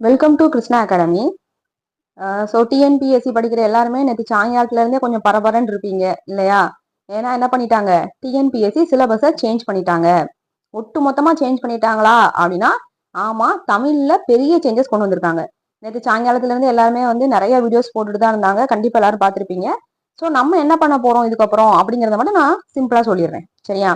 Welcome to Krishna academy so TNPSC படிக்கிற எல்லாருமே நேற்று சாயங்காலத்துல இருந்தே கொஞ்சம் பரபரன்னு இருப்பீங்க இல்லையா? ஏன்னா என்ன பண்ணிட்டாங்க? டிஎன்பிஎஸ்சி சிலபஸை சேஞ்ச் பண்ணிட்டாங்க. ஒட்டு மொத்தமா சேஞ்ச் பண்ணிட்டாங்களா? அப்படின்னா ஆமா தமிழ்ல பெரிய சேஞ்சஸ் கொண்டு வந்திருக்காங்க. நேற்று சாயங்காலத்துல இருந்து எல்லாருமே வந்து நிறைய வீடியோஸ் போட்டுட்டு தான் இருந்தாங்க. கண்டிப்பா எல்லாரும் பார்த்துருப்பீங்க. ஸோ நம்ம என்ன பண்ண போறோம் இதுக்கப்புறம்? அப்படிங்கறத மட்டும் நான் சிம்பிளா சொல்லிடுறேன். சரியா?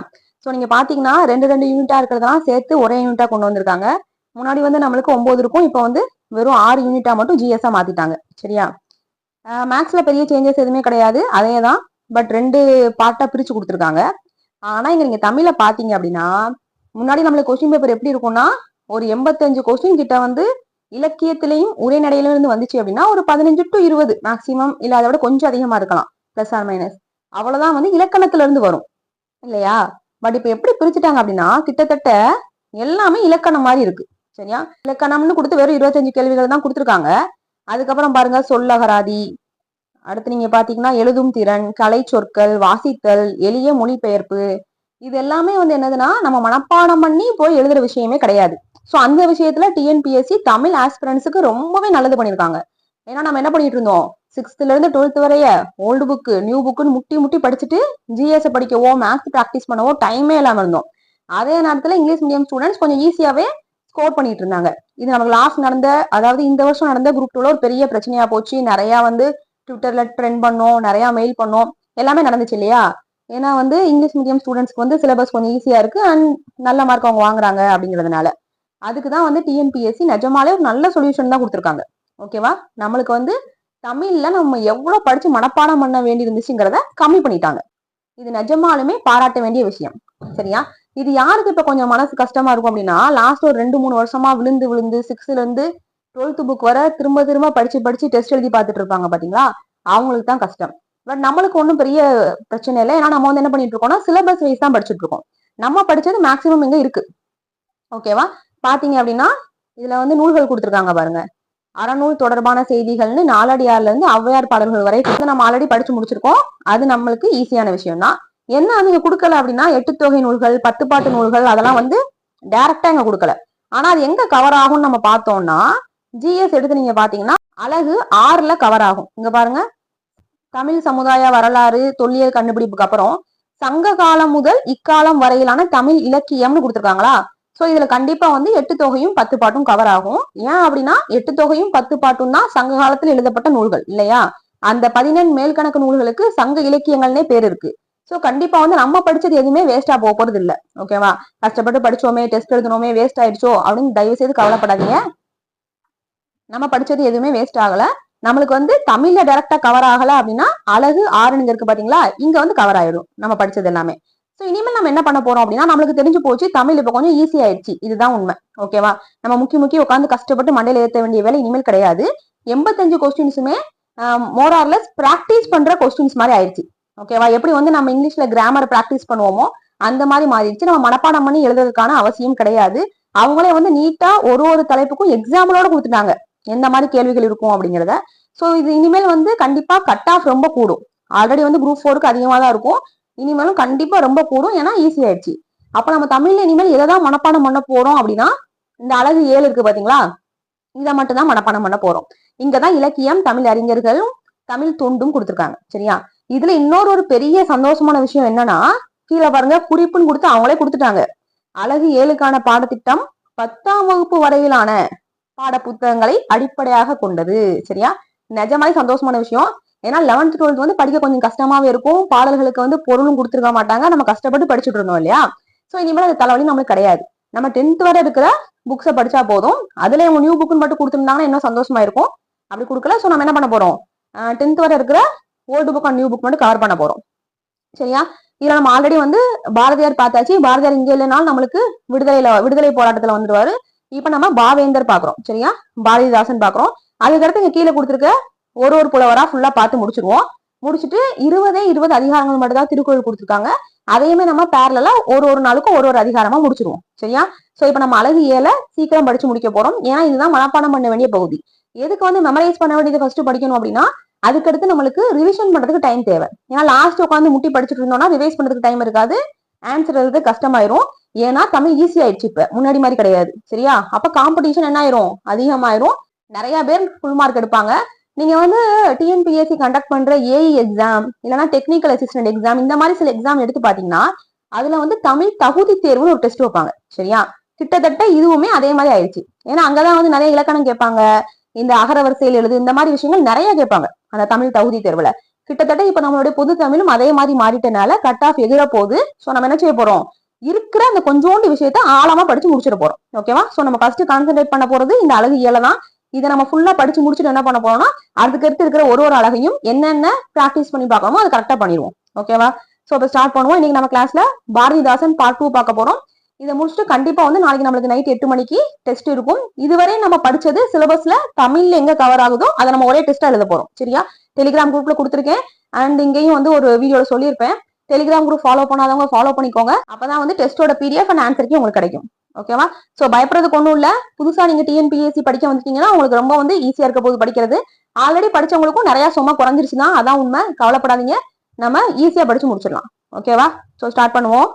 ஸோ நீங்க பாத்தீங்கன்னா ரெண்டு ரெண்டு யூனிட்டா இருக்கிறதெல்லாம் சேர்த்து ஒரே யூனிட்டா கொண்டு வந்திருக்காங்க. முன்னாடி வந்து நம்மளுக்கு ஒன்பது இருக்கும். இப்போ வந்து வெறும் ஆறு யூனிட்டா மட்டும் ஜிஎஸ்ஸாக மாத்திட்டாங்க. சரியா? மேக்ஸ்ல பெரிய சேஞ்சஸ் எதுவுமே கிடையாது. அதே தான் பட் ரெண்டு பார்ட்டா பிரிச்சு கொடுத்துருக்காங்க. ஆனா இங்க நீங்க தமிழ்ல பாத்தீங்க அப்படின்னா முன்னாடி நம்மளுக்கு கொஸ்டின் பேப்பர் எப்படி இருக்கும்னா ஒரு எண்பத்தஞ்சு கொஸ்டின் கிட்ட வந்து இலக்கியத்திலையும் உரைநடையிலும் இருந்து வந்துச்சு அப்படின்னா ஒரு பதினஞ்சு டு இருபது மேக்சிமம் இல்ல அதை விட கொஞ்சம் அதிகமா இருக்கலாம். பிளஸ் ஆர் மைனஸ் அவ்வளவுதான் வந்து இலக்கணத்துல இருந்து வரும். இல்லையா? பட் இப்ப எப்படி பிரிச்சுட்டாங்க அப்படின்னா கிட்டத்தட்ட எல்லாமே இலக்கணம் மாதிரி இருக்கு. சரியா? இலக்கணம்னு கொடுத்து வெறும் இருபத்தஞ்சு கேள்விகள் தான் கொடுத்துருக்காங்க. அதுக்கப்புறம் பாருங்க சொல்லகராதி அடுத்து நீங்க பாத்தீங்கன்னா எழுதும் திறன் கலை சொற்கள் வாசித்தல் எளிய மொழிபெயர்ப்பு. இது எல்லாமே வந்து என்னதுன்னா நம்ம மனப்பாடம் பண்ணி போய் எழுதுற விஷயமே கிடையாது. ஸோ அந்த விஷயத்துல டிஎன்பிஎஸ்சி தமிழ் ஆஸ்பிரன்ஸுக்கு ரொம்பவே நல்லது பண்ணியிருக்காங்க. ஏன்னா நம்ம என்ன பண்ணிட்டு இருந்தோம்? சிக்ஸ்த்ல இருந்து டுவெல்த் வரைய ஓல்டு புக்கு நியூ புக்குன்னு முட்டி முட்டி படிச்சுட்டு ஜிஎஸ் படிக்கவோ மேக்ஸ் ப்ராக்டிஸ் பண்ணவோ டைமே இல்லாம இருந்தோம். அதே நேரத்துல இங்கிலீஷ் மீடியம் ஸ்டூடெண்ட்ஸ் கொஞ்சம் ஈஸியாவே ஸ்கோர் பண்ணிட்டு இருந்தாங்க. இது நமக்கு லாஸ்ட் நடந்த அதாவது இந்த வருஷம் நடந்த குரூப் டூல ஒரு பெரிய பிரச்சனையா போச்சு. நிறைய வந்து ட்விட்டர்ல ட்ரெண்ட் பண்ணோம் நிறைய மெயில் பண்ணோம். எல்லாமே நடந்துச்சு இல்லையா? ஏன்னா வந்து இங்கிலீஷ் மீடியம் ஸ்டூடெண்ட்ஸ்க்கு வந்து சிலபஸ் கொஞ்சம் ஈஸியா இருக்கு. அண்ட் நல்ல மார்க் அவங்க வாங்குறாங்க அப்படிங்கிறதுனால. அதுக்கு தான் வந்து டிஎன்பிஎஸ்சி நிஜமாலே ஒரு நல்ல சொல்யூஷன் தான் கொடுத்துருக்காங்க. ஓகேவா நம்மளுக்கு வந்து தமிழ்ல நம்ம எவ்வளவு படிச்சு மனப்பாடம் பண்ண வேண்டி இருந்துச்சுங்கிறத கம்மி பண்ணிட்டாங்க. இது நிஜமாலுமே பாராட்ட வேண்டிய விஷயம். சரியா? இது யாருக்கு இப்ப கொஞ்சம் மனசு கஷ்டமா இருக்கும் அப்படின்னா லாஸ்ட் ஒரு ரெண்டு மூணு வருஷமா விழுந்து விழுந்து சிக்ஸ்த்ல இருந்து டுவெல்த் புக் வர திரும்ப திரும்ப படிச்சு படிச்சு டெஸ்ட் எழுதி பார்த்துட்டு இருப்பாங்க பாத்தீங்களா? அவங்களுக்கு தான் கஷ்டம். பட் நம்மளுக்கு ஒன்றும் பெரிய பிரச்சனை இல்லை. ஏன்னா நம்ம வந்து என்ன பண்ணிட்டு இருக்கோம்னா சிலபஸ் வைஸ் தான் படிச்சுட்டு இருக்கோம். நம்ம படிச்சது மேக்சிமம் இங்க இருக்கு. ஓகேவா பாத்தீங்க அப்படின்னா இதுல வந்து நூல்கள் கொடுத்துருக்காங்க பாருங்க. அறநூல் தொடர்பான செய்திகள்னு நாலடியார்ல இருந்து ஔவையார் பாடல்கள் வரை நம்ம ஆல்ரெடி படிச்சு முடிச்சிருக்கோம். அது நம்மளுக்கு ஈஸியான விஷயம் தான் என்ன அவங்க கொடுக்கல அப்படின்னா எட்டு தொகை நூல்கள் பத்து பாட்டு நூல்கள் அதெல்லாம் வந்து டைரக்டா இங்க கொடுக்கல. ஆனா அது எங்க கவர் ஆகும்னு நம்ம பார்த்தோம்னா ஜிஎஸ் எடுத்து நீங்க பாத்தீங்கன்னா அழகு ஆறுல கவர் ஆகும். இங்க பாருங்க. தமிழ் சமுதாய வரலாறு தொல்லியல் கண்டுபிடிப்புக்கு அப்புறம் சங்க காலம் முதல் இக்காலம் வரையிலான தமிழ் இலக்கியம்னு கொடுத்துருக்காங்களா? சோ இதுல கண்டிப்பா வந்து எட்டு தொகையும் பத்து பாட்டும் கவர் ஆகும். ஏன் அப்படின்னா எட்டு தொகையும் பத்து பாட்டும் தான் சங்க காலத்தில் எழுதப்பட்ட நூல்கள் இல்லையா? அந்த பதினெண் மேல்கணக்கு நூல்களுக்கு சங்க இலக்கியங்கள்னே பேர் இருக்கு. ஸோ கண்டிப்பா வந்து நம்ம படிச்சது எதுவுமே வேஸ்டா போக போறது இல்ல. ஓகேவா கஷ்டப்பட்டு படிச்சோமே டெஸ்ட் எழுதணுமே வேஸ்ட் ஆயிடுச்சோ அப்படின்னு தயவு செய்து கவலைப்படாதீங்க. நம்ம படிச்சது எதுவுமே வேஸ்ட் ஆகல. நம்மளுக்கு வந்து தமிழ்ல டைரக்டா கவர் ஆகல அப்படின்னா அழகு ஆறுனுங்க இருக்கு பாத்தீங்களா? இங்க வந்து கவர் ஆயிடும் நம்ம படிச்சது எல்லாமே. ஸோ இனிமேல் நம்ம என்ன பண்ண போறோம் அப்படின்னா நம்மளுக்கு தெரிஞ்சு போச்சு தமிழ் இப்போ கொஞ்சம் ஈஸி ஆயிடுச்சு. இதுதான் உண்மை. ஓகேவா நம்ம முக்கிய முக்கிய உட்காந்து கஷ்டப்பட்டு மண்டையில ஏற்ற வேண்டிய வேலை இனிமேல் கிடையாது. எண்பத்தஞ்சு கொஸ்டின்ஸுமே மோர் ஆர்லெஸ் ப்ராக்டிஸ் பண்ற கொஸ்டின்ஸ் மாதிரி ஆயிடுச்சு. ஓகேவா எப்படி வந்து நம்ம இங்கிலீஷ்ல கிராமர் ப்ராக்டிஸ் பண்ணுவோமோ அந்த மாதிரி மாறிடுச்சு. நம்ம மனப்பாடம் பண்ணி எழுதுறதுக்கான அவசியம் கிடையாது. அவங்களே வந்து நீட்டா ஒரு ஒரு தலைப்புக்கும் எக்ஸாம்பிளோட கொடுத்துட்டாங்க. எந்த மாதிரி கேள்விகள் இருக்கும் அப்படிங்கிறத. ஸோ இது இனிமேல் வந்து கண்டிப்பா கட் ஆஃப் ரொம்ப கூடும். ஆல்ரெடி வந்து குரூப் ஃபோருக்கு அதிகமாக தான் இருக்கும். இனிமேலும் கண்டிப்பா ரொம்ப கூடும். ஏன்னா ஈஸி ஆயிடுச்சு. அப்ப நம்ம தமிழ்ல இனிமேல் எதை தான் மனப்பாடம் பண்ண போறோம் அப்படின்னா இந்த அழகு ஏழு இருக்கு பாத்தீங்களா? இதை மட்டும் தான் மனப்பாடம் பண்ண போறோம். இங்கதான் இலக்கியம் தமிழ் அறிஞர்களும் தமிழ் தொண்டும் கொடுத்துருக்காங்க. சரியா? இதுல இன்னொரு ஒரு பெரிய சந்தோஷமான விஷயம் என்னன்னா கீழே பாருங்க குறிப்புன்னு கொடுத்து அவங்களே கொடுத்துட்டாங்க. அழகு ஏழுக்கான பாடத்திட்டம் பத்தாம் வகுப்பு வரையிலான பாட புத்தகங்களை அடிப்படையாக கொண்டது. சரியா? நிஜமாய் சந்தோஷமான விஷயம். ஏன்னா லெவன்த் டுவெல்த் வந்து படிக்க கொஞ்சம் கஷ்டமாவே இருக்கும். பாடல்களுக்கு வந்து பொருளும் கொடுத்துருக்க மாட்டாங்க. நம்ம கஷ்டப்பட்டு படிச்சுட்டு இருந்தோம் இல்லையா? சோ இனிமேல் அது தலைவலி நம்மளுக்கு கிடையாது. நம்ம டென்த் வரை இருக்கிற புக்ஸை படிச்சா போதும். அதுல இவங்க நியூ புக்குன்னு மட்டும் கொடுத்துருந்தாங்கன்னா இன்னும் சந்தோஷமா இருக்கும். அப்படி கொடுக்கல. சோ நம்ம என்ன பண்ண போறோம்? டென்த் வரை இருக்கிற old book and new book மட்டும் கவர் பண்ண போறோம். சரியா? இதுல நம்ம ஆல்ரெடி வந்து பாரதியார் பார்த்தாச்சு. பாரதியார் இங்க இல்லைனாலும் நம்மளுக்கு விடுதலையில விடுதலை போராட்டத்துல வந்துடுவாரு. இப்ப நம்ம பாவேந்தர் பாக்குறோம் சரியா? பாரதிதாசன் பாக்குறோம் அதுக்கடுத்து இங்க கீழே கொடுத்துருக்க ஒரு ஒரு புலவரா ஃபுல்லா பார்த்து முடிச்சிருவோம். முடிச்சுட்டு இருபதே இருபது அதிகாரங்கள் மட்டும் தான் திருக்குறள் கொடுத்துருக்காங்க. அதையுமே நம்ம பேரலா ஒரு ஒரு நாளுக்கும் ஒரு ஒரு அதிகாரமா முடிச்சிருவோம். சரியா? சோ இப்ப நம்ம அழகு ஏல சீக்கிரம் படிச்சு முடிக்க போறோம். ஏன்னா இதுதான் மனப்பாடம் பண்ண வேண்டிய பகுதி. எதுக்கு வந்து மெமரைஸ் பண்ண வேண்டியது ஃபர்ஸ்ட் படிக்கணும் அப்படின்னா அதுக்கடுத்து நம்மளுக்கு ரிவிஷன் பண்றதுக்கு டைம் தேவை. ஏன்னா லாஸ்ட் உட்காந்து முட்டி படிச்சுட்டு இருந்தோம்னா ரிவைஸ் பண்றதுக்கு டைம் இருக்காது. ஆன்சர் எழுது கஷ்டமாயிரும். ஏன்னா தமிழ் ஈஸி ஆயிடுச்சு இப்ப. முன்னாடி மாதிரி கிடையாது. சரியா? அப்ப காம்படிஷன் என்ன ஆயிரும்? அதிகமாயிரும். நிறைய பேர் ஃபுல் மார்க் எடுப்பாங்க. நீங்க வந்து டிஎன்பிஎஸ்சி கண்டக்ட் பண்ற ஏஇ எக்ஸாம் இல்லைன்னா டெக்னிக்கல் அசிஸ்டன்ட் எக்ஸாம் இந்த மாதிரி சில எக்ஸாம் எடுத்து பாத்தீங்கன்னா அதுல வந்து தமிழ் தகுதி தேர்வுன்னு ஒரு டெஸ்ட் வைப்பாங்க. சரியா? கிட்டத்தட்ட இதுவுமே அதே மாதிரி ஆயிடுச்சு. ஏன்னா அங்கதான் வந்து நிறைய இலக்கணம் கேட்பாங்க. இந்த அகர வரிசையில் எழுது இந்த மாதிரி விஷயங்கள் நிறைய கேட்பாங்க. அந்த தமிழ் தகுதி தேர்வுல. கிட்டத்தட்ட இப்ப நம்மளுடைய பொது தமிழும் அதே மாதிரி மாறிட்டனால கட் ஆஃப் எகிற போது சோ நம்ம என்ன செய்ய போறோம்? இருக்கிற அந்த கொஞ்சோண்டு விஷயத்த ஆழமா படிச்சு முடிச்சிட போறோம். ஓகேவா சோ நம்ம ஃபர்ஸ்ட் கான்சென்ட்ரேட் பண்ண போறது இந்த அழகு இயல தான். இதை நம்ம ஃபுல்லா படிச்சு முடிச்சுட்டு என்ன பண்ண போறோம்னா அதுக்கடுத்து இருக்கிற ஒரு ஒரு அழகையும் என்னென்ன பிராக்டிஸ் பண்ணி பார்க்கணுமோ அது கரெக்டா பண்ணிடுவோம். ஓகேவா சோ இப்ப ஸ்டார்ட் பண்ணுவோம். இன்னைக்கு நம்ம கிளாஸ்ல பாரதிதாசன் பார்ட் டூ பார்க்க போறோம். இதை முடிச்சுட்டு கண்டிப்பா வந்து நாளைக்கு நம்மளுக்கு நைட் எட்டு மணிக்கு டெஸ்ட் இருக்கும். இதுவரை நம்ம படிச்சது சிலபஸ்ல தமிழ்ல எங்க கவர் ஆகுதோ அதை நம்ம ஒரே டெஸ்டா எழுத போறோம். சரியா? டெலிகிராம் குரூப்ல கொடுத்துருக்கேன். அண்ட் இங்கேயும் வந்து ஒரு வீடியோல சொல்லியிருப்பேன். டெலிகிராம் குரூப் ஃபாலோ பண்ணாதவங்க ஃபாலோ பண்ணிக்கோங்க. அப்பதான் வந்து டெஸ்டோட பிடிஎஃப் அண்ட் ஆன்சருக்கு உங்களுக்கு கிடைக்கும். ஓகேவா சோ பயப்படுறதுக்கு ஒண்ணும் இல்ல. புதுசா நீங்க டிஎன்பிஎஸ்சி படிக்க வந்துட்டீங்கன்னா உங்களுக்கு ரொம்ப வந்து ஈஸியா இருக்க போது படிக்கிறது. ஆல்ரெடி படிச்சவங்களுக்கும் நிறைய சும்மா குறைஞ்சிருச்சுதான் அதான் உண்மை. கவலைப்படாதீங்க. நம்ம ஈஸியா படிச்சு முடிச்சிடலாம். ஓகேவா ஸோ ஸ்டார்ட் பண்ணுவோம்.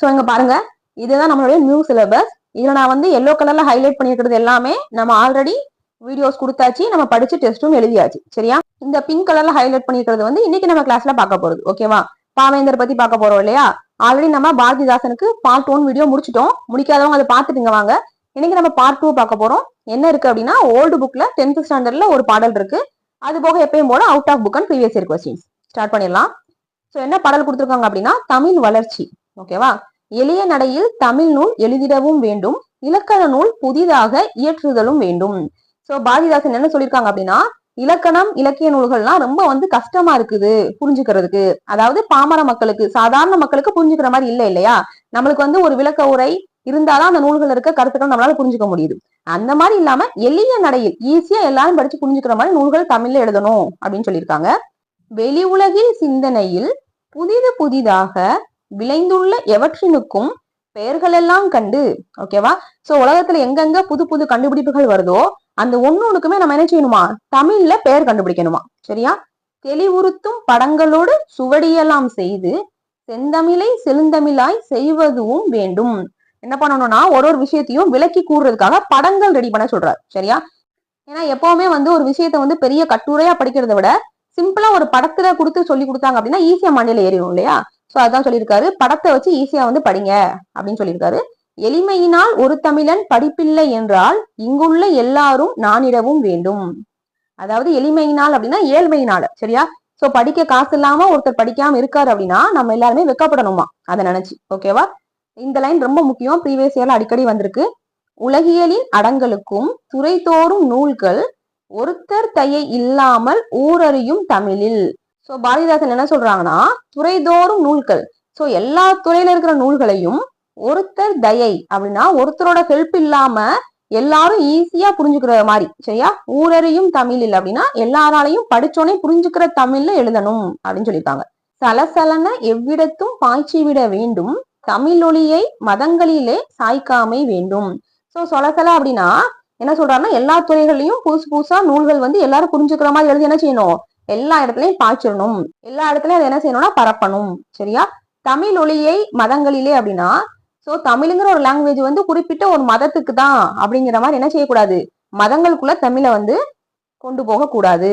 ஸோ இங்க பாருங்க. இதுதான் நம்மளுடைய நியூ சிலபஸ் இதுல நான் வந்து எல்லோ கலர்ல ஹைலைட் பண்ணிருக்கிறது எல்லாமே நம்ம ஆல்ரெடி வீடியோஸ் கொடுத்தாச்சு. நம்ம படிச்சு டெஸ்ட்டும் எழுதியாச்சு. சரியா? இந்த பிங்க் கலர்ல ஹைலைட் பண்ணிருக்கிறது வந்து இன்னைக்கு நம்ம கிளாஸ்ல பார்க்க போறது. ஓகேவா பாவேந்தர் பத்தி பார்க்க போறோம் இல்லையா? ஆல்ரெடி நம்ம பாரதிதாசனுக்கு பார்ட் ஒன் வீடியோ முடிச்சிட்டோம். முடிக்காதவங்க அதை பார்த்துட்டுங்க வாங்க. இன்னைக்கு நம்ம பார்ட் டூ பார்க்க போறோம். என்ன இருக்கு அப்படின்னா ஓல்டு புக்ல டென்த் ஸ்டாண்டர்ட்ல ஒரு பாடல் இருக்கு. அது போக எப்பயும் போல out of book and previous year questions start பண்ணிடலாம். ஸோ என்ன பாடல் கொடுத்துருக்காங்க அப்படின்னா தமிழ் வளர்ச்சி. ஓகேவா எளிய நடையில் தமிழ் நூல் எழுதிடவும் வேண்டும் இலக்கண நூல் புதிதாக இயற்றுதலும் வேண்டும். சோ பாரதிதாசன் என்ன சொல்லியிருக்காங்க அப்படின்னா இலக்கணம் இலக்கிய நூல்கள்லாம் ரொம்ப வந்து கஷ்டமா இருக்குது புரிஞ்சுக்கிறதுக்கு. அதாவது பாமர மக்களுக்கு சாதாரண மக்களுக்கு புரிஞ்சுக்கிற மாதிரி இல்லை இல்லையா? நம்மளுக்கு வந்து ஒரு விளக்க உரை இருந்தாலும் அந்த நூல்கள் இருக்க கருத்துக்கள் நம்மளால புரிஞ்சுக்க முடியுது. அந்த மாதிரி இல்லாம எளிய நடையில் ஈஸியா எல்லாரும் படிச்சு புரிஞ்சுக்கிற மாதிரி நூல்கள் தமிழ்ல எழுதணும் அப்படின்னு சொல்லியிருக்காங்க. வெளி உலகில் சிந்தனையில் புதிது புதிதாக விளைந்துள்ள எவற்றினுக்கும் பெயர்களெல்லாம் கண்டு ஓகேவா சோ உலகத்துல எங்கெங்க புது புது கண்டுபிடிப்புகள் வருதோ அந்த ஒண்ணுக்குமே நம்ம என்ன செய்யணுமா? தமிழ்ல பெயர் கண்டுபிடிக்கணுமா? சரியா? தெளிவுறுத்தும் படங்களோடு சுவடியெல்லாம் செய்து செந்தமிழை செழுந்தமிழாய் செய்வதும் வேண்டும். என்ன பண்ணணும்னா ஒரு ஒரு விஷயத்தையும் விளக்கி கூறுறதுக்காக படங்கள் ரெடி பண்ண சொல்றாரு. சரியா? ஏன்னா எப்பவுமே வந்து ஒரு விஷயத்த வந்து பெரிய கட்டுரையா படிக்கிறத விட சிம்பிளா ஒரு படத்துல கொடுத்து சொல்லி கொடுத்தாங்க அப்படின்னா ஈஸியா மண்ணில ஏறிடும் இல்லையா? ஸோ அதான் சொல்லியிருக்காரு. படத்தை வச்சு ஈஸியா வந்து படிங்க அப்படின்னு சொல்லியிருக்காரு. எளிமையினால் ஒரு தமிழன் படிப்பில்லை என்றால் இங்குள்ள எல்லாரும் நானிடவும் வேண்டும். அதாவது எளிமையினால் அப்படின்னா ஏழ்மையினால சரியா? சோ படிக்க காசு இல்லாம ஒருத்தர் படிக்காம இருக்காரு அப்படின்னா நம்ம எல்லாருமே வெக்கப்படணுமா? அதை நினைச்சு ஓகேவா இந்த லைன் ரொம்ப முக்கியம். ப்ரீவியஸ் இயர்ல அடிக்கடி வந்திருக்கு. உலகியலின் அடங்களுக்கும் துறைதோறும் நூல்கள் ஒருத்தர் தையை இல்லாமல் ஊரறியும் தமிழில். ஸோ பாரதிதாசன் என்ன சொல்றாங்கன்னா துறைதோறும் நூல்கள். ஸோ எல்லா துறையில இருக்கிற நூல்களையும் ஒருத்தர் தயை அப்படின்னா ஒருத்தரோட ஹெல்ப் இல்லாம எல்லாரும் ஈஸியா புரிஞ்சுக்கிற மாதிரி சரியா? ஊரறியும் தமிழில் அப்படின்னா எல்லாராலையும் படிச்சோடனே புரிஞ்சுக்கிற தமிழ்ல எழுதணும் அப்படின்னு சொல்லியிருக்காங்க. சலசலன எவ்விடத்தும் பாய்ச்சி விட வேண்டும் தமிழொலியை மதங்களிலே சாய்க்காமை வேண்டும். ஸோ சொலசல அப்படின்னா என்ன சொல்றாருன்னா எல்லா துறைகள்லயும் புதுசு புதுசா நூல்கள் வந்து எல்லாரும் புரிஞ்சுக்கிற மாதிரி எழுதி என்ன செய்யணும்? எல்லா இடத்துலயும் பாய்ச்சிடணும். எல்லா இடத்துலயும் அதை என்ன செய்யணும்னா பரப்பணும். சரியா? தமிழ் ஒளியை மதங்களிலே அப்படின்னா சோ தமிழுங்கிற ஒரு லாங்குவேஜ் வந்து குறிப்பிட்ட ஒரு மதத்துக்கு தான் அப்படிங்கிற மாதிரி என்ன செய்யக்கூடாது? மதங்களுக்குள்ள தமிழை வந்து கொண்டு போக கூடாது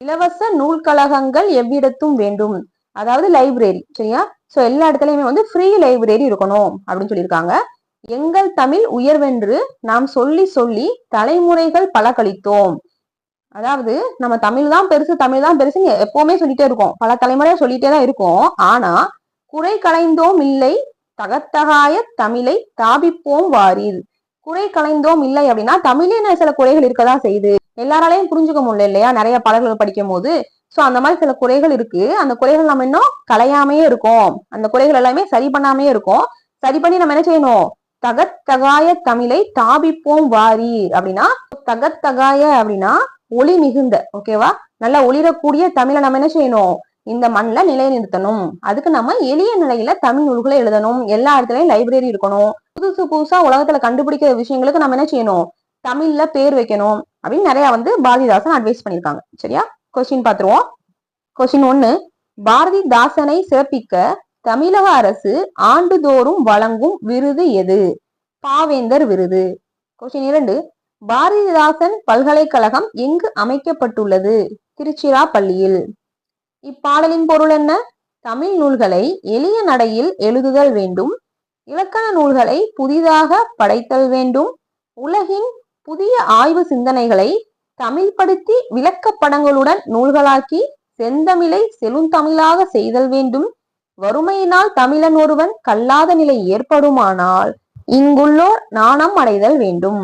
இலவச நூல்கழகங்கள் எவ்விடத்தும் வேண்டும். அதாவது லைப்ரரி சரியா? சோ எல்லா இடத்துலயுமே வந்து ஃப்ரீ லைப்ரரி இருக்கணும் அப்படின்னு சொல்லியிருக்காங்க. எங்கள் தமிழ் உயர்வென்று நாம் சொல்லி சொல்லி தலைமுறைகள் பல கழித்தோம் அதாவது நம்ம தமிழ் தான் பெருசு தமிழ் தான் பெருசுன்னு எப்பவுமே சொல்லிட்டே இருக்கோம். பல தலைமுறையா சொல்லிட்டே தான் இருக்கோம். ஆனா குறை களைந்தோம் இல்லை தகத்தகாய தமிழை தாபிப்போம் வாரீர். குறை களைந்தோம் இல்லை அப்படின்னா தமிழே சில குறைகள் இருக்கதான் செய்யுது எல்லாராலையும் புரிஞ்சுக்க முடியல இல்லையா? நிறைய பாடல்கள் படிக்கும் போது சோ அந்த மாதிரி சில குறைகள் இருக்கு. அந்த குறைகள் நம்ம இன்னும் களையாமையே இருக்கோம். அந்த குறைகள் எல்லாமே சரி பண்ணாமே இருக்கோம். சரி பண்ணி நம்ம என்ன செய்யணும்? தகத்தகாய தமிழை தாபிப்போம் வாரீர் அப்படின்னா தகத்தகாய அப்படின்னா ஒளி மிகுந்த ஓகேவா நல்லா ஒளிரக்கூடிய தமிழை நம்ம என்ன செய்யணும்? இந்த மண்ணில் நிலைநிறுத்தணும். அதுக்கு நம்ம எளிய நிலையில தமிழ் நூல்களை எழுதணும். எல்லா இடத்துலயும் லைப்ரரி இருக்கணும். புதுசு புதுசா உலகத்துல கண்டுபிடிக்கிற விஷயங்களுக்கு நம்ம என்ன செய்யணும்? தமிழ்ல பேர் வைக்கணும். அப்படின்னு நிறைய வந்து பாரதிதாசன் அட்வைஸ் பண்ணியிருக்காங்க. சரியா? கொஸ்டின் பாத்துருவோம் கொஸ்டின் ஒண்ணு. பாரதிதாசனை சிறப்பிக்க தமிழக அரசு ஆண்டுதோறும் வழங்கும் விருது எது? பாவேந்தர் விருது. கொஸ்டின் இரண்டு. பாரதிதாசன் பல்கலைக்கழகம் எங்கு அமைக்கப்பட்டுள்ளது? திருச்சிராப்பள்ளியில். இப்பாடலின் பொருள் என்ன? தமிழ் நூல்களை எளிய நடையில் எழுதுதல் வேண்டும். இலக்கண நூல்களை புதிதாக படைத்தல் வேண்டும். உலகின் புதிய ஆய்வு சிந்தனைகளை தமிழ்படுத்தி விளக்கப்படங்களுடன் நூல்களாக்கி செந்தமிழை செழுந்தமிழாக செய்தல் வேண்டும். வறுமையினால் தமிழன் ஒருவன் கல்லாத நிலை ஏற்படுமானால் இங்குள்ளோர் நாணம் அடைதல் வேண்டும்.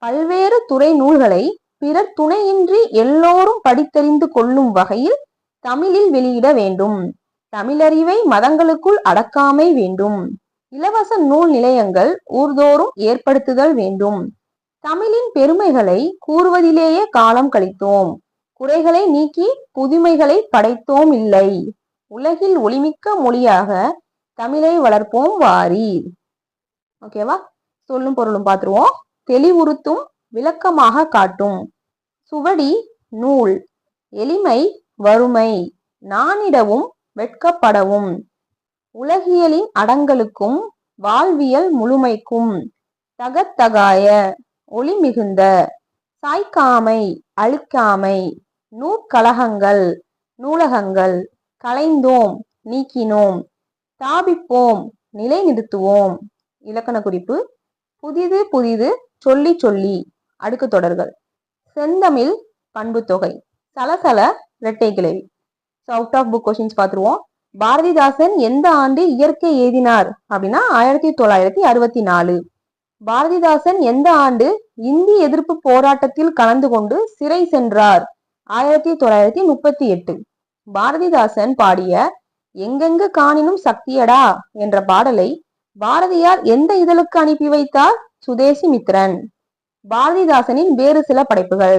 பல்வேறு துறை நூல்களை பிறர் துணையின்றி எல்லோரும் படித்தறிந்து கொள்ளும் வகையில் தமிழில் வெளியிட வேண்டும். தமிழறிவை மதங்களுக்குள் அடக்காமை வேண்டும். இலவச நூல் நிலையங்கள் ஊர்தோறும் ஏற்படுத்துதல் வேண்டும். தமிழின் பெருமைகளை கூறுவதிலேயே காலம் கழித்தோம். குறைகளை நீக்கி புதுமைகளை படைத்தோம் இல்லை. உலகில் ஒளிமிக்க மொழியாக தமிழை வளர்ப்போம் வாரி. ஓகேவா? சொல்லும் பொருளும் பார்த்துருவோம். தெளிவுறுத்தும் விளக்கமாக காட்டும். சுவடி நூல். எளிமை வறுமை. நானிடவும் வெட்கப்படவும். உலகியலின் அடங்கலுக்கும் வாழ்வியல் முழுமைக்கும் தகத்தகாய ஒளி மிகுந்த சாய்க்காமை அழுக்காமை நூற்கலகங்கள் நூலகங்கள். கலைந்தோம் நீக்கினோம். தாபிப்போம் நிலைநிறுத்துவோம். இலக்கண குறிப்பு. புதிது புதிது சொல்லி சொல்லி அடுக்கு தொடர்கள். செந்தமிழ் பண்பு தொகை. சலசல இரட்டை கிளவி. So out of book questions பார்த்துருவோம். பாரதிதாசன் எந்த ஆண்டு இயற்கை எழுதினார்? அப்படின்னா ஆயிரத்தி தொள்ளாயிரத்தி அறுபத்தி நாலு. பாரதிதாசன் எந்த ஆண்டு இந்தி எதிர்ப்பு போராட்டத்தில் கலந்து கொண்டு சிறை சென்றார்? ஆயிரத்தி தொள்ளாயிரத்தி முப்பத்தி எட்டு. பாரதிதாசன் பாடிய எங்கெங்கு காணினும் சக்தியடா என்ற பாடலை பாரதியார் எந்த இதழுக்கு அனுப்பி வைத்தார்? சுதேசி மித்ரன். பாரதிதாசனின் வேறு சில படைப்புகள்.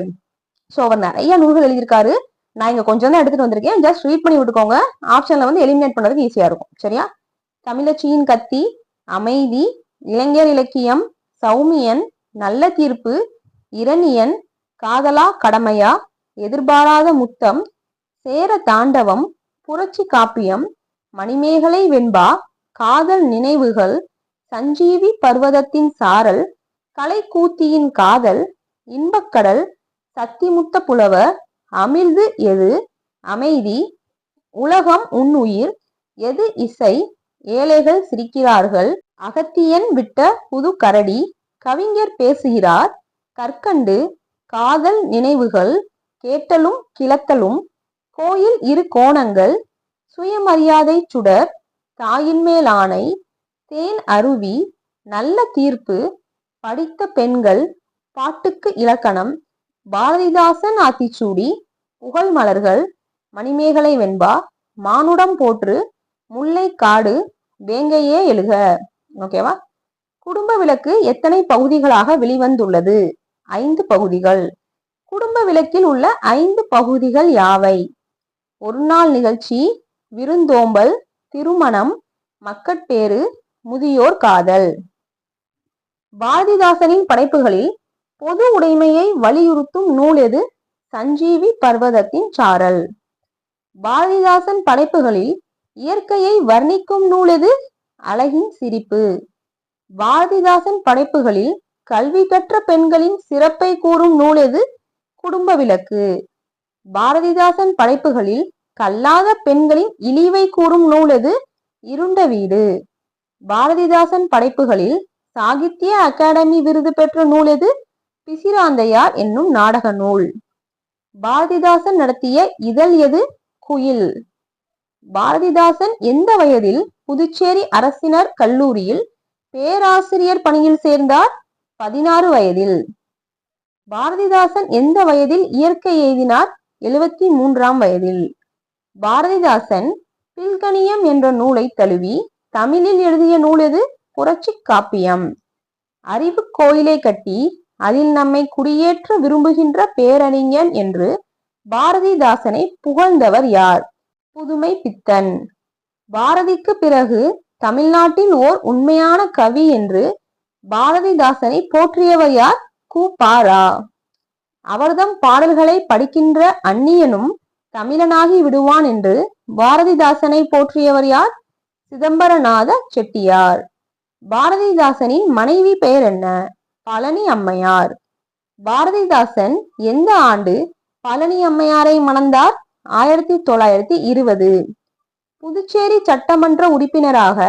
ஸோ அவர் நிறைய நூல்கள் எழுதியிருக்காரு. நான் இங்க கொஞ்சம் தான் எடுத்துட்டு வந்திருக்கேன். ஜஸ்ட் ரீட் பண்ணி விட்டுக்கோங்க. ஆப்ஷன்ல வந்து எலிமினேட் பண்றதுக்கு ஈஸியா இருக்கும். சரியா? தமிழச்சியின் கத்தி அமைதி இளைஞர் இலக்கியம் சௌமியன் நல்ல தீர்ப்பு இரணியன் காதலா கடமையா எதிர்பாராத முத்தம் சேர தாண்டவம் புரட்சி காப்பியம் மணிமேகலை வெண்பா காதல் நினைவுகள் சஞ்சீவி பர்வதத்தின் சாரல் கலைக்கூத்தியின் காதல் இன்பக்கடல் சத்திமுத்த புலவர் அமிழ்து எது அமைதி உலகம் உன்னுயிர் எது இசை ஏழைகள் சிரிக்கிறார்கள் அகத்தியன் விட்ட புது கரடி கவிஞர் பேசுகிறார் கற்கண்டு காதல் நினைவுகள் கேட்டலும் கிளத்தலும் கோயில் இரு கோணங்கள் சுயமரியாதை சுடர் தாயின் மேல் ஆணை தேன் அருவி நல்ல தீர்ப்பு படித்த பெண்கள் பாட்டுக்கு இலக்கணம் பாரதிதாசன் ஆத்திச்சூடி புகழ் மலர்கள் மணிமேகலை வெண்பா மானுடம் போற்று முல்லை காடு வேங்கையே எழுக. ஓகேவா குடும்ப விளக்கு எத்தனை பகுதிகளாக வெளிவந்துள்ளது? ஐந்து பகுதிகள். குடும்ப விளக்கில் உள்ள ஐந்து பகுதிகள் யாவை? ஒரு நாள் நிகழ்ச்சி விருந்தோம்பல் திருமணம் மக்கட்பேறு முதியோர் காதல். பாரதிதாசனின் படைப்புகளில் பொது உடைமையை வலியுறுத்தும் நூல் எது? சஞ்சீவி பர்வதத்தின் சாரல். பாரதிதாசன் படைப்புகளில் இயற்கையை வர்ணிக்கும் நூல் எது? அழகின் சிரிப்பு. பாரதிதாசன் படைப்புகளில் கல்வி கற்ற பெண்களின் சிறப்பை கூறும் நூல் எது? குடும்ப விளக்கு. பாரதிதாசன் படைப்புகளில் கல்லாத பெண்களின் இழிவை கூறும் நூல் எது? இருண்ட வீடு. பாரதிதாசன் படைப்புகளில் சாகித்ய அகாடமி விருது பெற்ற நூல் எது? பிசிராந்தையார் என்னும் நாடக நூல். பாரதிதாசன் நடத்திய இதழ் எது? குயில். பாரதிதாசன் எந்த வயதில் புதுச்சேரி அரசினர் கல்லூரியில் பேராசிரியர் பணியில் சேர்ந்தார்? பதினாறு வயதில். பாரதிதாசன் எந்த வயதில் இயற்கை எழுதினார்? எழுபத்தி மூன்றாம் வயதில். பாரதிதாசன் பில்கணியம் என்ற நூலை தழுவி தமிழில் எழுதிய நூல் எது? புரட்சி காப்பியம். அறிவு கோயிலை கட்டி அதில் நம்மை குடியேற்ற விரும்புகின்ற பேரறிஞன் என்று பாரதிதாசனை புகழ்ந்தவர் யார்? புதுமை பித்தன். பாரதிக்கு பிறகு தமிழ்நாட்டில் ஓர் உண்மையான கவி என்று பாரதிதாசனை போற்றியவர் யார்? கு. பாரா அவர்தம் பாடல்களை படிக்கின்ற அந்நியனும் தமிழனாகி விடுவான் என்று பாரதிதாசனை போற்றியவர் யார்? சிதம்பரநாத செட்டியார். பாரதிதாசனின் மனைவி பெயர் என்ன? பழனி அம்மையார். பாரதிதாசன் எந்த ஆண்டு பழனி அம்மையாரை மணந்தார்? ஆயிரத்தி தொள்ளாயிரத்தி இருபது. புதுச்சேரி சட்டமன்ற உறுப்பினராக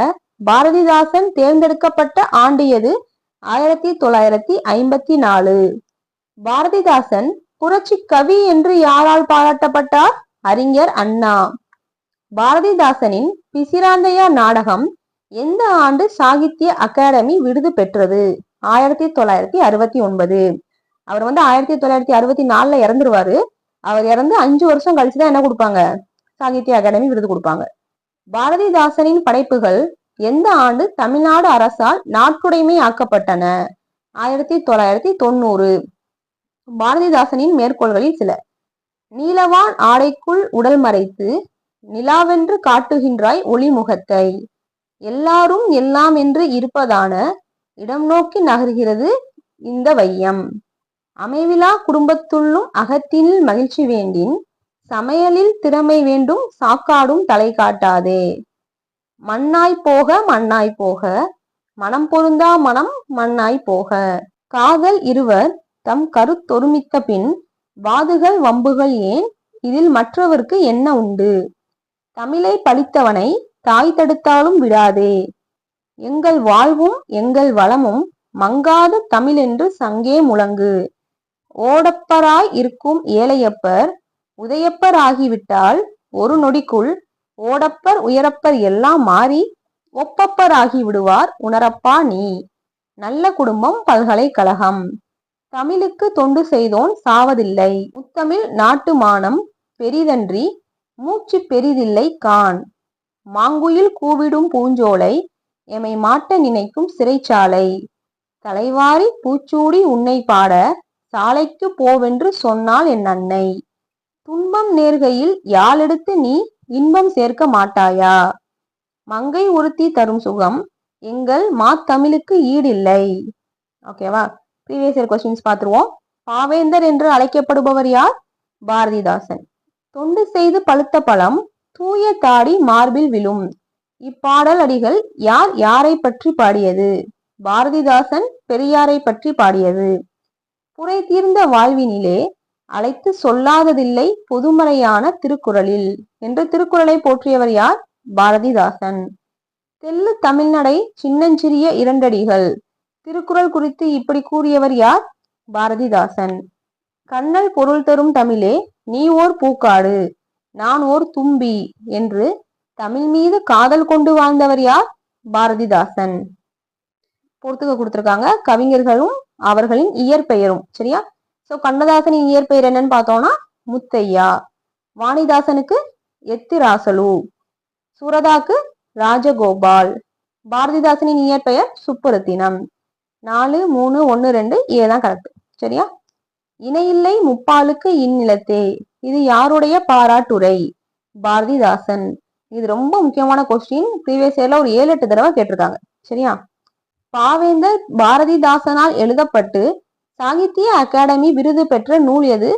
பாரதிதாசன் தேர்ந்தெடுக்கப்பட்ட ஆண்டு எது? ஆயிரத்தி தொள்ளாயிரத்தி ஐம்பத்தி நாலு. பாரதிதாசன் புரட்சி கவி என்று யாரால் பாராட்டப்பட்டார்? அறிஞர் அண்ணா. பாரதிதாசனின் பிசிராந்தையா நாடகம் எந்த ஆண்டு சாகித்ய அகாடமி விருது பெற்றது? ஆயிரத்தி தொள்ளாயிரத்தி அறுபத்தி ஒன்பது. அவர் வந்து ஆயிரத்தி தொள்ளாயிரத்தி அறுபத்தி நாலுல இறந்துருவாரு. அவர் இறந்து அஞ்சு வருஷம் கழிச்சுதான் என்ன கொடுப்பாங்க? சாகித்ய அகாடமி விருது கொடுப்பாங்க. பாரதிதாசனின் படைப்புகள் எந்த ஆண்டு தமிழ்நாடு அரசால் நாட்டுடைமை ஆக்கப்பட்டன? ஆயிரத்தி தொள்ளாயிரத்தி தொண்ணூறு. பாரதிதாசனின் மேற்கோள்களில் சில. நீலவான் ஆடைக்குள் உடல் மறைத்து நிலாவென்று காட்டுகின்றாய் ஒளிமுகத்தை. எல்லாரும் எல்லாம் என்று இருப்பதான இடம் நோக்கி நகர்கிறது இந்த வையம். அமைவிலா குடும்பத்துள்ளும் அகத்தினில் மகிழ்ச்சி வேண்டின் சமையலில் திறமை வேண்டும் சாக்காடும் தலை காட்டாதே. மண்ணாய் போக மண்ணாய் போக மனம் பொருந்தா மனம் மண்ணாய் போக. காதல் இருவர் தம் கருத்தொருமித்த பின் வாதுகள் வம்புகள் ஏன்? இதில் மற்றவர்க்கு என்ன உண்டு? தமிழை பழித்தவனை தாய் தடுத்தாலும் விடாதே. எங்கள் வாழ்வும் எங்கள் வளமும் மங்காத தமிழ் என்று சங்கே முழங்கு. ஓடப்பராய் இருக்கும் ஏழையப்பர் உதயப்பர் ஆகிவிட்டால் ஒரு நொடிக்குள் ஓடப்பர் உயரப்பர் எல்லாம் மாறி ஒப்பப்பர் ஆகி விடுவார் உணரப்பா நீ. நல்ல குடும்பம் பல்கலைக்கழகம். தமிழுக்கு தொண்டு செய்தோன் சாவதில்லை. முத்தமிழ் நாட்டு மானம் பெரிதன்றி மூச்சு பெரிதில்லை கான் மாங்குயில் கூவிடும் பூஞ்சோலை எமை மாட்ட நினைக்கும் சிறைச்சாலை. தலைவாரி பூச்சூடி உன்னை பாட சாலைக்கு போவென்று சொன்னால் என் அன்னை. துன்பம் நேர்கையில் யாழெடுத்து நீ இன்பம் சேர்க்க மாட்டாயா? மங்கை ஒருத்தி தரும் சுகம் எங்கள் மாத்தமிழுக்கு ஈடில்லை. ஓகேவா ப்ரீவியஸ் இயர் கொஸ்டின்ஸ் பார்த்துருவோம். பாவேந்தர் என்று அழைக்கப்படுபவர் யார்? பாரதிதாசன். தொண்டு செய்து பழுத்த பழம் தூய தாடி மார்பில் விழும். இப்பாடல் அடிகள் யார் யாரை பற்றி பாடியது? பாரதிதாசன் பெரியாரை பற்றி பாடியது. புரை தீர்ந்த வாழ்வினிலே அழைத்து சொல்லாததில்லை பொதுமறையான திருக்குறளில். என்று திருக்குறளை போற்றியவர் யார்? பாரதிதாசன். தெல்லு தமிழ்நடை சின்னஞ்சிறிய இரண்டடிகள். திருக்குறள் குறித்து இப்படி கூறியவர் யார்? பாரதிதாசன். கண்ணல் பொருள் தரும் தமிழே நீ ஓர் பூக்காடு நான் ஓர் தும்பி என்று தமிழ் மீது காதல் கொண்டு வாழ்ந்தவர் யார்? பாரதிதாசன். பொறுத்துக்க கொடுத்துருக்காங்க. கவிஞர்களும் அவர்களின் இயற்பெயரும். சரியா? சோ கண்ணதாசனின் இயற்பெயர் என்னன்னு பார்த்தோம்னா முத்தையா. வாணிதாசனுக்கு எத்திராசலு. சுரதாக்கு ராஜகோபால். பாரதிதாசனின் இயற்பெயர் சுப்புரத்தினம். நாலு மூணு ஒன்னு ரெண்டு ஏதான் கரெக்ட் சரியா? இணையில்லை முப்பாலுக்கு இந்நிலத்தே. இது யாருடைய பாராட்டுரை? பாரதிதாசன். இது ரொம்ப முக்கியமான கொஸ்டின் ப்ரீவியஸ் இயர்ல ஒரு ஏழு எட்டு தடவை கேட்டிருக்காங்க. சரியா? பாவேந்தர் பாரதிதாசனால் எழுதப்பட்டு சாகித்ய அகாடமி விருது பெற்ற நூல் எது?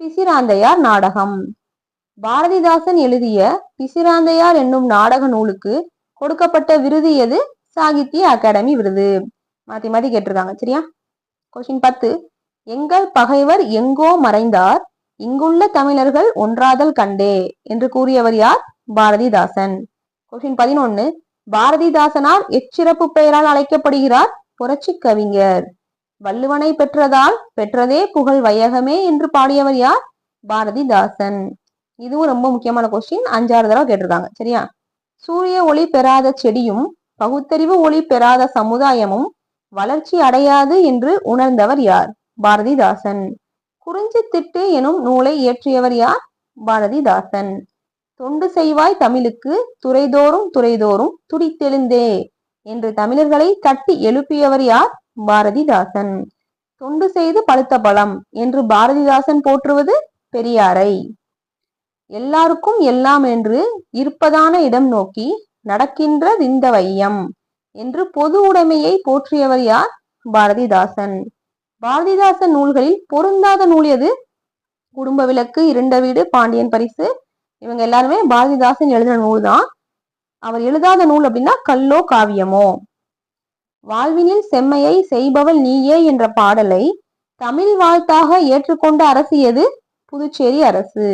பிசிராந்தையார் நாடகம். பாரதிதாசன் எழுதிய பிசிராந்தையார் என்னும் நாடக நூலுக்கு கொடுக்கப்பட்ட விருது எது? சாகித்ய அகாடமி விருது. மாத்தி மாத்தி கேட்டிருக்காங்க. சரியா? கொஸ்டின் பத்து. எங்கள் பகைவர் எங்கோ மறைந்தார் இங்குள்ள தமிழர்கள் ஒன்றாதல் கண்டே என்று கூறியவர் யார்? பாரதிதாசன். கொஸ்டின் பதினொன்னு பாரதிதாசனால் எச்சிறப்பு பெயரால் அழைக்கப்படுகிறார் புரட்சி கவிஞர். வள்ளுவனை பெற்றதால் பெற்றதே புகழ் வையகமே என்று பாடியவர் யார்? பாரதிதாசன். இதுவும் ரொம்ப முக்கியமான கொஸ்டின் அஞ்சாறு தடவை கேட்டிருக்காங்க. சரியா? சூரிய ஒளி பெறாத செடியும் பகுத்தறிவு ஒளி பெறாத சமுதாயமும் வளர்ச்சி அடையாது என்று உணர்ந்தவர் யார்? பாரதிதாசன். குறிஞ்சி திட்டு எனும் நூலை இயற்றியவர் யார்? பாரதிதாசன். தொண்டு செய்வாய் தமிழுக்கு துறைதோறும் துறைதோறும் துடித்தெழுந்தே என்று தமிழர்களை தட்டி எழுப்பியவர் யார்? பாரதிதாசன். தொண்டு செய்து பழுத்த பழம் என்று பாரதிதாசன் போற்றுவது பெரியாரை. எல்லாருக்கும் எல்லாம் என்று இருப்பதான இடம் நோக்கி நடக்கின்ற இந்த வையம் என்று பொது உடைமையை போற்றியவர் யார்? பாரதிதாசன். பாரதிதாசன் நூல்களில் பொருந்தாத நூல் எது? குடும்ப விளக்கு இரண்ட வீடு பாண்டியன் பரிசு. இவங்க எல்லாருமே பாரதிதாசன் எழுதின நூல் தான் அவர் எழுதாத நூல் அப்படின்னா கல்லோ காவியமோ. வாழ்வினில் செம்மையை செய்பவள் நீயே என்ற பாடலை தமிழ் வாழ்த்தாக ஏற்றுக்கொண்ட அரசு எது? புதுச்சேரி அரசு.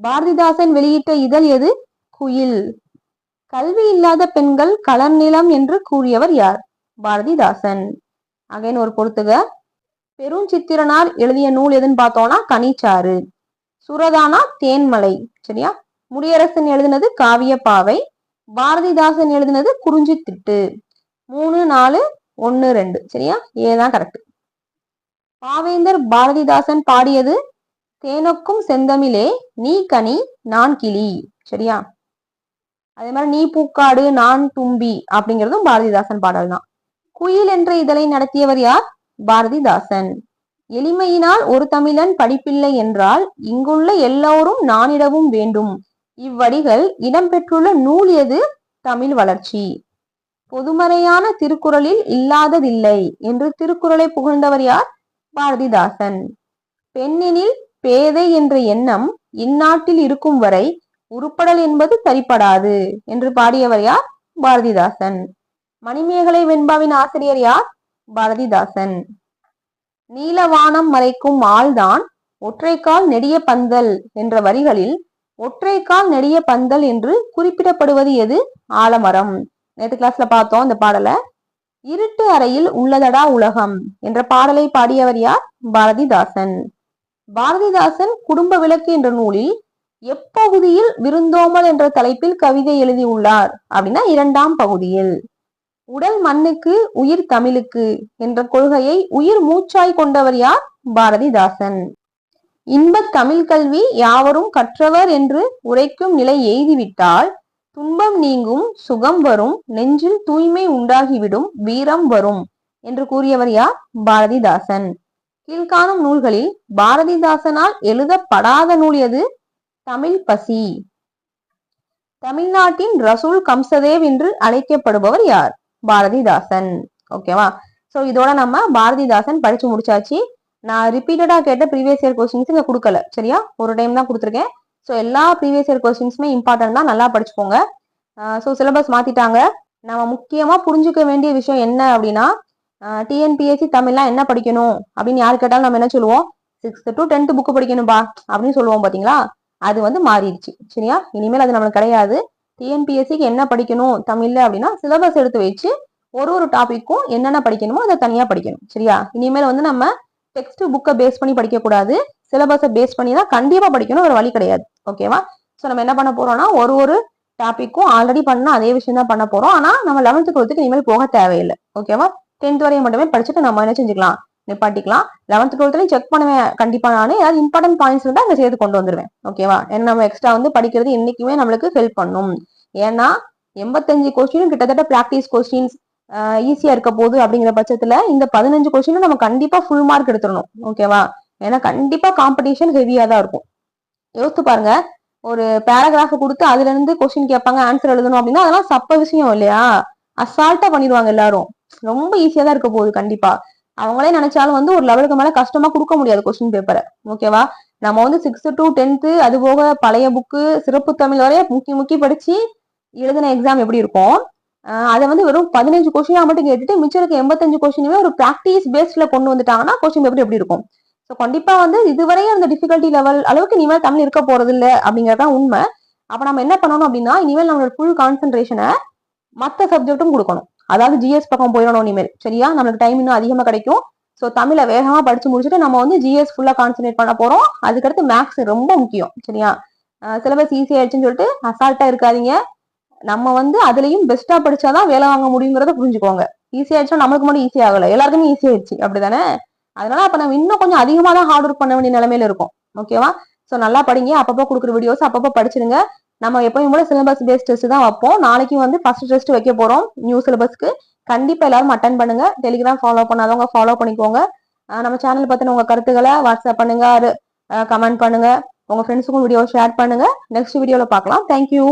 பாரதிதாசன் வெளியிட்ட இதழ் எது? குயில். கல்வி இல்லாத பெண்கள் கலர் நிலம் என்று கூறியவர் யார்? பாரதிதாசன். அகைன் ஒரு பொறுத்துக. பெருஞ்சித்திரனார் எழுதிய நூல் எதுன்னு பார்த்தோம்னா கனிச்சாறு. சுரதானா தேன்மலை சரியா? முடியரசன் எழுதினது காவிய பாவை பாரதிதாசன் எழுதினது குறிஞ்சி திட்டு மூணு நாலு ஒன்னு ரெண்டு சரியா? ஏதான் கரெக்ட். பாவேந்தர் பாரதிதாசன் பாடியது தேனொக்கும் செந்தமிழே நீ கனி நான் கிளி சரியா? அதே மாதிரி நீ பூக்காடு நான் தும்பி அப்படிங்கிறதும் பாரதிதாசன் பாடல் தான் குயில் என்ற இதழை நடத்தியவர் யார்? பாரதிதாசன். எளிமையினால் ஒரு தமிழன் படிப்பில்லை என்றால் இங்குள்ள எல்லோரும் நானிடவும் வேண்டும். இவ்வடிகள் இடம்பெற்றுள்ள நூல் எது? தமிழ் வளர்ச்சி. பொதுமறையான திருக்குறளில் இல்லாததில்லை என்று திருக்குறளை புகழ்ந்தவர் யார்? பாரதிதாசன். பெண்ணெனில் பேதை என்ற எண்ணம் இந்நாட்டில் இருக்கும் வரை உருப்படல் என்பது சரிப்படாது என்று பாடியவர் யார்? பாரதிதாசன். மணிமேகலை வெண்பாவின் ஆசிரியர் யார்? பாரதிதாசன். நீலவானம் மறைக்கும் ஆள்தான் ஒற்றைக்கால் நெடிய பந்தல் என்ற வரிகளில் ஒற்றைக்கால் நெடிய பந்தல் என்று குறிப்பிடப்படுவது எது? ஆலமரம். நேற்று கிளாஸ்ல பார்த்தோம் இந்த பாடலை. இருட்டு அறையில் உள்ளதடா உலகம் என்ற பாடலை பாடியவர் யார்? பாரதிதாசன். பாரதிதாசன் குடும்ப விளக்கு என்ற நூலில் எப்பகுதியில் விருந்தோமல் என்ற தலைப்பில் கவிதை எழுதியுள்ளார் அப்படின்னா இரண்டாம் பகுதியில். உடல் மண்ணுக்கு உயிர் தமிழுக்கு என்ற கொள்கையை உயிர் மூச்சாய் கொண்டவர் யார்? பாரதிதாசன். இன்பத் தமிழ் கல்வி யாவரும் கற்றவர் என்று உரைக்கும் நிலை எய்திவிட்டால் துன்பம் நீங்கும் சுகம் வரும் நெஞ்சில் தூய்மை உண்டாகிவிடும் வீரம் வரும் என்று கூறியவர் யார்? பாரதிதாசன். கீழ்காணும் நூல்களில் பாரதிதாசனால் எழுதப்படாத நூல் எது? தமிழ் பசி. தமிழ்நாட்டின் ரசூல் கம்சதேவ் என்று அழைக்கப்படுபவர் யார்? பாரதிதாசன். ஓகேவா ஸோ இதோட நம்ம பாரதிதாசன் படிச்சு முடிச்சாச்சு. நான் ரிப்பீட்டடா கேட்ட ப்ரீவியஸ் இயர் கொஸ்டின்ஸ் இங்க கொடுக்கல. சரியா? ஒரு டைம் தான் கொடுத்துருக்கேன். ஸோ எல்லா ப்ரீவியஸ் இயர் கொஸ்டின்ஸுமே இம்பார்ட்டன்ட் தான். நல்லா படிச்சுக்கோங்க. ஸோ சிலபஸ் மாத்திட்டாங்க. நம்ம முக்கியமா புரிஞ்சுக்க வேண்டிய விஷயம் என்ன அப்படின்னா டிஎன்பிஎஸ்சி தமிழ்லாம் என்ன படிக்கணும்? அப்படின்னு யார் கேட்டாலும் நம்ம என்ன சொல்லுவோம்? சிக்ஸ்த் டு டென்த் புக்கு படிக்கணும்பா அப்படின்னு சொல்லுவோம் பாத்தீங்களா? அது வந்து மாறிடுச்சு. சரியா? இனிமேல் அது நம்மளுக்கு கிடையாது. டிஎன்பிஎஸ்சிக்கு என்ன படிக்கணும்? தமிழ்ல அப்படின்னா சிலபஸ் எடுத்து வச்சு ஒரு ஒரு டாபிக்கும் என்னென்ன படிக்கணுமோ அதை தனியா படிக்கணும். சரியா? இனிமேல் வந்து நம்ம டெக்ஸ்ட் புக்கை பேஸ் பண்ணி படிக்கக்கூடாது. சிலபஸை பேஸ் பண்ணி தான் கண்டிப்பாக படிக்கணும் ஒரு வழி கிடையாது. ஓகேவா ஸோ நம்ம என்ன பண்ண போறோம்னா ஒரு ஒரு டாப்பிக்கும் ஆல்ரெடி பண்ண அதே விஷயம் தான் பண்ண போறோம். ஆனால் நம்ம லெவன்த்து டுவெல்த்துக்கு இனிமேல் போக தேவையில்லை. ஓகேவா டென்த் வரையும் மட்டுமே படிச்சுட்டு நம்ம என்ன செஞ்சுக்கலாம்? நிப்பாட்டிக்கலாம். லெவன்த் டுவெல்த்லயும் செக் பண்ணுவேன். கண்டிப்பா நான். ஏதாவது இம்பார்ட்டன்ட் பாயிண்ட்ஸ் வந்து அங்கே சேர்த்து கொண்டு வந்துருவேன். ஓகேவா ஏன்னா நம்ம எக்ஸ்ட்ரா வந்து படிக்கிறது என்னைக்குமே நம்மளுக்கு ஹெல்ப் பண்ணும். ஏன்னா எண்பத்தஞ்சு கொஸ்டினும் கிட்டத்தட்ட ப்ராக்டிஸ் கொஸ்டின்ஸ் ஈஸியா இருக்க போகுது அப்படிங்கிற பட்சத்துல இந்த பதினஞ்சு கொஸ்டினும் நம்ம கண்டிப்பா ஃபுல் மார்க் எடுத்துடணும். ஓகேவா ஏன்னா கண்டிப்பா காம்படிஷன் ஹெவியா தான் இருக்கும். யோசித்து பாருங்க. ஒரு பேராகிராஃப் கொடுத்து அதுல இருந்து கொஸ்டின் கேட்பாங்க ஆன்சர் எழுதணும் அப்படின்னா அதெல்லாம் சப்ப விஷயம் இல்லையா? அசால்ட்டா பண்ணிடுவாங்க எல்லாரும். ரொம்ப ஈஸியா தான் இருக்க போகுது கண்டிப்பா. அவங்களே நினைச்சாலும் வந்து ஒரு லெவலுக்கு மேல கஷ்டமா கொடுக்க முடியாது கொஸ்டின் பேப்பரை ஓகேவா நம்ம வந்து சிக்ஸ்த் டு டென்த்து அது போக பழைய புக்கு சிறப்பு தமிழ் வரைய முக்கி முக்கி படிச்சு எழுதின எக்ஸாம் எப்படி இருக்கும்? அதை வந்து வெறும் பதினஞ்சு கொஸ்டினா மட்டும் கேட்டுட்டு மிச்சம் இருக்க எண்பத்தஞ்சு கொஸ்டினுமே ஒரு ப்ராக்டிஸ் பேஸ்ட்ல கொண்டு வந்துட்டாங்கன்னா கொஸ்டின் பேப்பர் எப்படி இருக்கும்? ஸோ கண்டிப்பா வந்து இதுவரையும் அந்த டிஃபிகல்ட்டி லெவல் அளவுக்கு இனிமேல் தமிழ் இருக்க போறது இல்லை அப்படிங்கறதான் உண்மை. அப்ப நம்ம என்ன பண்ணணும் அப்படின்னா இனிமேல் நம்மளோட ஃபுல் கான்சென்ட்ரேஷனை மற்ற சப்ஜெக்ட்டும் கொடுக்கணும். அதாவது ஜிஎஸ் பக்கம் போயிடணும் இனிமேல் சரியா? நம்மளுக்கு டைம் இன்னும் அதிகமா கிடைக்கும். ஸோ தமிழை வேகமா படிச்சு முடிச்சுட்டு நம்ம வந்து ஜிஎஸ் ஃபுல்லா கான்சென்ட்ரேட் பண்ண போறோம். அதுக்கடுத்து மேக்ஸ் ரொம்ப முக்கியம். சரியா? சிலபஸ் ஈஸி ஆயிடுச்சுன்னு சொல்லிட்டு அசால்ட்டா இருக்காதீங்க. நம்ம வந்து அதுலயும் பெஸ்டா படிச்சாதான் வேலை வாங்க முடியுங்கிறத புரிஞ்சுக்கோங்க. ஈஸி ஆயிடுச்சா நம்மளுக்கு மட்டும் ஈஸி ஆகல. எல்லாருக்குமே ஈஸி ஆயிடுச்சு. அப்படிதானே அதனால அப்ப நம்ம இன்னும் கொஞ்சம் அதிகமா தான் ஹார்ட் ஒர்க் பண்ண வேண்டிய நிலைமையில இருக்கும். ஓகேவா சோ நல்லா படிங்க. அப்பப்போ கொடுக்குற வீடியோஸ் அப்பப்போ படிச்சிருங்க. நம்ம எப்பயும் போல சிலபஸ் பேஸ்ட் டெஸ்ட் தான் வைப்போம். நாளைக்கு வந்து ஃபர்ஸ்ட் டெஸ்ட் வைக்க போறோம். நியூ சிலபஸ்க்கு கண்டிப்பா எல்லாரும் அட்டன் பண்ணுங்க. டெலிகிராம் ஃபாலோ பண்ணாதவங்க ஃபாலோ பண்ணிக்கோங்க. நம்ம சேனல் பத்தின உங்க கருத்துக்களை வாட்ஸ்அப் பண்ணுங்க. கமெண்ட் பண்ணுங்க. உங்க ஃப்ரெண்ட்ஸுக்கும் வீடியோ ஷேர் பண்ணுங்க. நெக்ஸ்ட் வீடியோல பார்க்கலாம். தேங்க்யூ